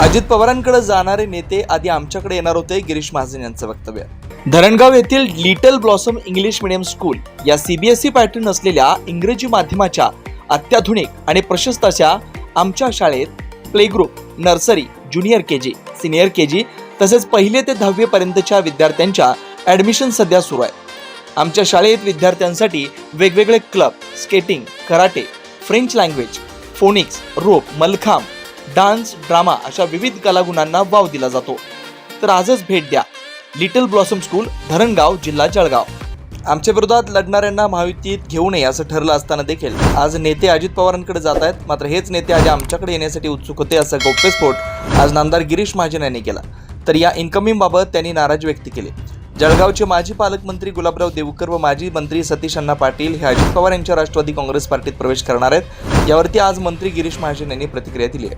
अजित पवारांकडे जाणारे नेते आधी आमच्याकडे येणार होते. गिरीश महाजन यांचं वक्तव्य. धरणगाव येथील little blossom English medium school या सीबीएसई पॅटर्न असलेल्या इंग्रजी माध्यमाच्या अत्याधुनिक आणि प्रशस्त अशा आमच्या शाळेत play group nursery junior K G senior K G तसेच पहिले ते दहावी पर्यंतच्या विद्यार्थ्यांच्या ॲडमिशन सध्या सुरू आहे. आमच्या शाळेत विद्यार्थ्यांसाठी वेगवेगळे club skating karate French language phonics rope mallakhamb dance drama अशा विविध कलागुणांना वाव दिला जातो. तर आजच भेट द्या. लिटल ब्लॉसम स्कूल धरणगाव जिल्हा जळगाव. आमच्या विरोधात लढणाऱ्यांना महायुतीत घेऊ नये असं ठरलं असताना देखील आज नेते अजित पवारांकडे जात आहेत. मात्र हेच नेते आज आमच्याकडे येण्यासाठी उत्सुक होते असं गौप्यस्फोट आज नामदार गिरीश महाजन यांनी केला. तर या इन्कमिंगबाबत त्यांनी नाराजी व्यक्त केली. जळगावचे माजी पालकमंत्री गुलाबराव देवकर व माजी मंत्री सतीश अण्णा पाटील हे अजित पवार यांच्या राष्ट्रवादी काँग्रेस पार्टीत प्रवेश करणार आहेत. यावरती आज मंत्री गिरीश महाजन यांनी प्रतिक्रिया दिली आहे.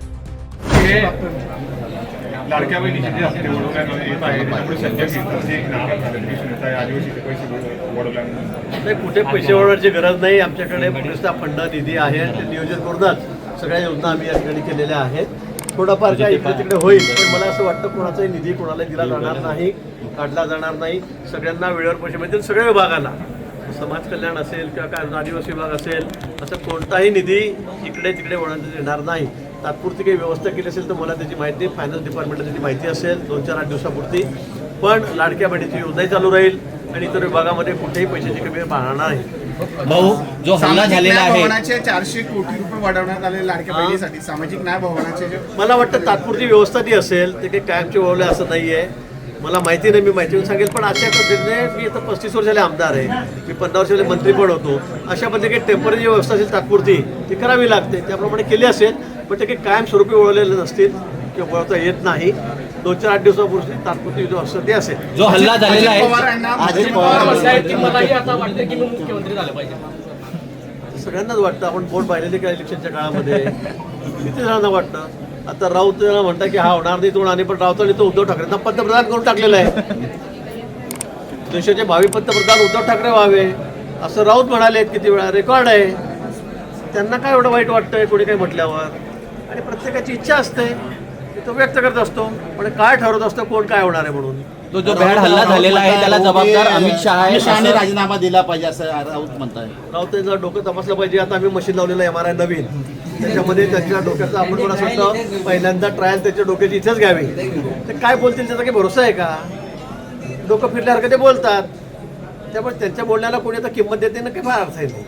कुठे पैसे वळवायची गरज नाही. आमच्याकडे पुरेसा फंड निधी आहे ते नियोजन करूनच सगळ्या योजना आम्ही या ठिकाणी केलेल्या आहेत. थोडाफार काय इकडे तिकडे होईल पण मला असं वाटतं कोणाचाही निधी कोणाला दिला जाणार नाही काढला जाणार नाही. सगळ्यांना वेळेवर पैसे मिळतील सगळ्या विभागाला. समाज कल्याण असेल किंवा काय आदिवासी विभाग असेल असं कोणताही निधी इकडे तिकडे वळवण्यात येणार नाही. तात्पुरती काही व्यवस्था केली असेल तर मला त्याची माहिती फायनान्स डिपार्टमेंटला त्याची माहिती असेल दोन चार आठ दिवसापुरती. पण लाडक्या बहिणीची योजनाही चालू राहील आणि इतर विभागामध्ये कुठेही पैशाची कमी पाहणार नाही. भाऊ जो हल्ला सामाजिक झालेला आहे. चारशे कोटी रुपये वाढवण्यात आले लाडक्या बहिणीसाठी सामाजिक न्याय भवनाचे जे मला वाटतं तात्पुरती व्यवस्था ती असेल ते काही कायमची वळवले असं नाही आहे मला माहिती नाही मी माहिती सांगेल पण अशा पद्धतीने मी आता पस्तीस वर्षाले आमदार आहे. मी पंधरा वर्षाले मंत्री पण होतो. अशा पद्धतीने काही टेंपररी व्यवस्था असेल तात्पुरती ती करावी लागते. त्याप्रमाणे केली असेल पण ते काही कायमस्वरूपी वळवलेले नसतील किंवा वळवता येत नाही. दोन चार आठ दिवसापूर्वी तात्पुरती व्यवस्था ती असेल. जो हल्ला झालेला आहे. सगळ्यांनाच वाटतं आपण बोट पाहिलेले का इलेक्शनच्या काळामध्ये. किती जणांना वाटतं? आता राऊत म्हणता की हा होणार नाही तो होणार नाही पण राऊतांनी तो उद्धव ठाकरेंना पंतप्रधान करून टाकलेला आहे. देशाचे भावी पंतप्रधान उद्धव ठाकरे व्हावे असं राऊत म्हणाले किती वेळा रेकॉर्ड आहे. त्यांना काय एवढं वाईट वाटतंय कोणी काही म्हटल्यावर? आणि प्रत्येकाची इच्छा असते. ती तो व्यक्त करत असतो पण काय ठरवत असतं कोण काय होणार आहे म्हणून? तो जो भ्याड हल्ला झालेला आहे त्याला जबाबदार अमित शहा आहे अमित शहाने राजीनामा दिला पाहिजे असं राऊत म्हणताय. राऊतांचं डोकं तपासलं पाहिजे. आता आम्ही मशीन लावलेलं एम आर आय नवीन. त्याच्यामध्ये त्याच्या डोक्याचा आपण मला असं वाटतं पहिल्यांदा ट्रायल त्याच्या डोक्याची इथेच घ्यावी. ते काय बोलतील त्याचा काही भरोसा आहे का? डोकं फिरल्यासारखं ते बोलतात. त्यामुळे त्यांच्या बोलण्याला कोणी आता किंमत देते ना काही फार अर्थ आहे नाही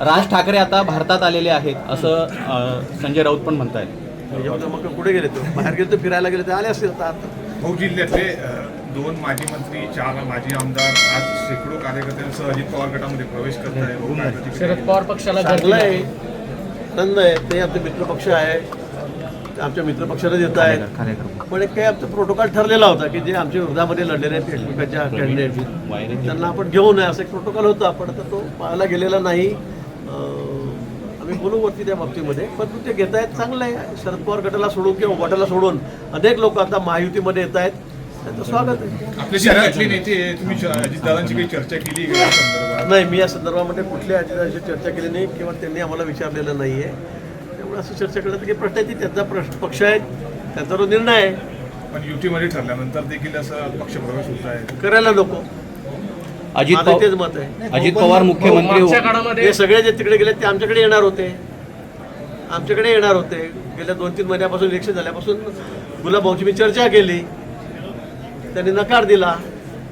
राज ठाकरे आता भारतात आलेले आहेत असं संजय राऊत पण म्हणतायत. म्हणजे मग कुठे गेले ते? बाहेर गेले तर फिरायला गेले तर आले असतील आता. भाऊ जिल्ह्यातले अ, दोन माजी मंत्री चार माजी आमदार आज शेकडो कार्यकर्त्यांसह अजित पवार गटामध्ये प्रवेश करत आहे शरद पवार पक्षाला चांगलं आहे. आनंद आहे ते आमचे मित्रपक्ष आहे. आमच्या मित्रपक्षाला देत आहेत. पण एक काही आमचा प्रोटोकॉल ठरलेला होता की जे आमच्या विरोधामध्ये लढलेले आहेत एकमेकांच्या कॅन्डिडेट त्यांना आपण घेऊ नये असं एक प्रोटोकॉल होता. पण आता तो पाहायला गेलेला नाही. आम्ही बोलू वरती त्या बाबतीमध्ये. पण ते घेत आहेत चांगलं आहे. शरद पवार गटाला सोडून किंवा गटाला सोडून अनेक लोक आता महायुतीमध्ये येत आहेत. त्यांचं स्वागत आहे. शहरातले नेते तुम्ही अजितदादांची काही चर्चा केली का या संदर्भात? नाही मी या संदर्भामध्ये कुठल्या अजिताशी चर्चा केली नाही किंवा त्यांनी आम्हाला विचारलेलं नाही आहे त्यामुळे असं चर्चा करण्यात काही प्रश्न आहे ती त्यांचा प्रश्न पक्ष आहे. त्यांचा तो निर्णय आहे. पण युतीमध्ये ठरल्यानंतर देखील असं पक्षप्रवेश होत आहे. करायला नको. अजित माझं तेच पवार मत आहे. अजित पवार मुख्यमंत्री मागच्या हो- काळामध्ये हे सगळे जे तिकडे गेले ते आमच्याकडे येणार होते. आमच्याकडे येणार होते. गेल्या दोन तीन महिन्यापासून इलेक्शन झाल्यापासून गुलाबभाऊची मी चर्चा केली. त्यांनी नकार दिला.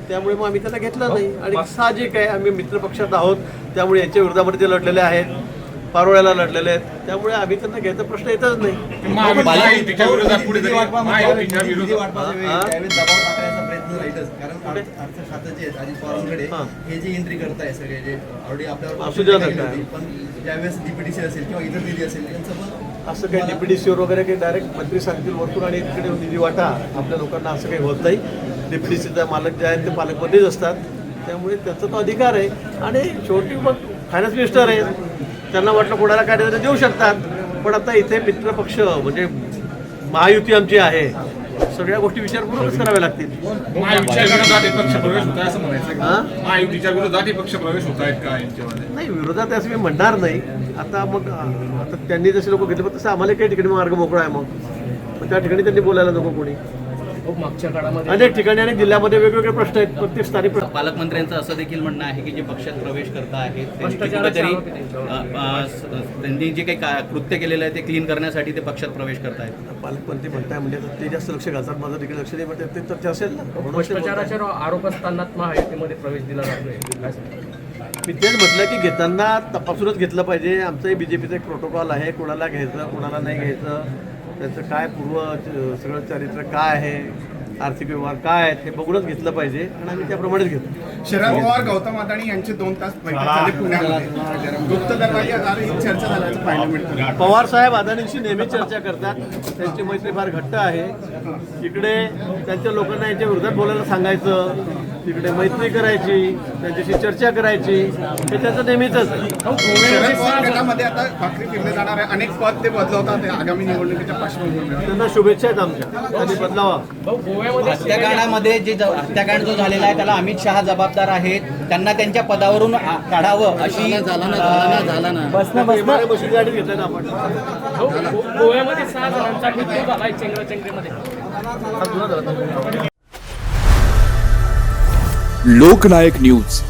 त्यामुळे मग आम्ही त्यांना घेतलं नाही. आणि साहजिक आहे आम्ही मित्रपक्षात आहोत. त्यामुळे यांच्या विरोधामध्ये ते लढलेले आहेत. पारोळ्याला लढलेले आहेत. त्यामुळे आम्ही त्यांना घ्यायचा प्रश्न येतच नाही. असू काही डीपीडीसीवर वगैरे काही डायरेक्ट मंत्री सांगतील वरतून आणि तिकडे निधी वाटा. आपल्या लोकांना असं काही होत नाही. डीपीडीसीचा मालक जे आहेत ते पालकमध्येच असतात. त्यामुळे त्याचा तो अधिकार आहे. आणि शेवटी मग फायनान्स मिनिस्टर आहे त्यांना वाटलं कोणाला काय द्यायचं देऊ शकतात. पण आता इथे मित्रपक्ष म्हणजे महायुती आमची आहे. सगळ्या गोष्टी विचारपूर्वकच कराव्या लागतील. महायुतीच्या विरोधात हे? होत आहेत का यांच्यामध्ये? नाही विरोधात असं मी म्हणणार नाही. आता मग आता त्यांनी जसे लोक घेतले पण तसं आम्हाला काही ठिकाणी मार्ग मोकळा आहे मग. मग त्या ठिकाणी त्यांनी बोलायला नको कोणी. मागच्या काळामध्ये अनेक ठिकाणी अनेक जिल्ह्यामध्ये वेगवेगळे प्रश्न आहेत. प्रत्येक स्थानिक पालकमंत्र्यांचं असं देखील म्हणणं आहे की जे पक्षात प्रवेश करत आहेत त्यांनी जे काही का- कृत्य केलेलं आहे ते क्लीन करण्यासाठी ते पक्षात प्रवेश करत आहेत पालकमंत्री म्हणताय म्हणजे ते जास्त लक्ष घालतात माझं तिकडे लक्ष नाही म्हणजे ते तर असेल ना. म्हणून ते बोलताय. भ्रष्टाचाराचे आरोप असताना महायुतीमध्ये प्रवेश दिला सांगता? मी तेच म्हटलं की घेताना तपासूनच घेतलं पाहिजे. आमचंही बी जे पीचं एक प्रोटोकॉल आहे कोणाला घ्यायचं कोणाला नाही घ्यायचं. त्यांचं काय पूर्व सगळं चारित्र्य काय आहे आर्थिक व्यवहार काय आहेत हे बघूनच घेतलं पाहिजे आणि आम्ही त्याप्रमाणेच घेतो शरद पवार गौतम अदाणी यांचे दोन तास चर्चा पवार साहेब अदानींशी नेहमी चर्चा करतात. त्यांची मैत्री फार घट्ट आहे. इकडे त्यांच्या लोकांना यांच्या विरोधात बोलायला सांगायचं. तिकडे मैत्री करायची त्यांच्याशी चर्चा करायची हे त्याचं नेहमीच आहे शरद पवार गटामध्ये आता भाकरी फिरले जाणार आहे अनेक पद ते बदलवतात आहे आगामी निवडणुकीच्या पार्श्वभूमीवर. त्यांना शुभेच्छा आहेत आमच्या. त्यांनी बदलावा. हत्याकांडामध्ये जे ज- हत्याकांड जो झालेला आहे त्याला अमित शहा जबाबदार आहेत. त्यांना त्यांच्या पदावरून आ- काढावं अशी झाला ना झाला ना झाला ना एमआरआय मशीन गाडी घेतलं ना आपण. भाऊ, गो- गोव्यामध्ये सहा जणांचा मृत्यू झालाय चेंगराचेंगरीमध्ये हा जुना झाला. लोकनायक न्यूज.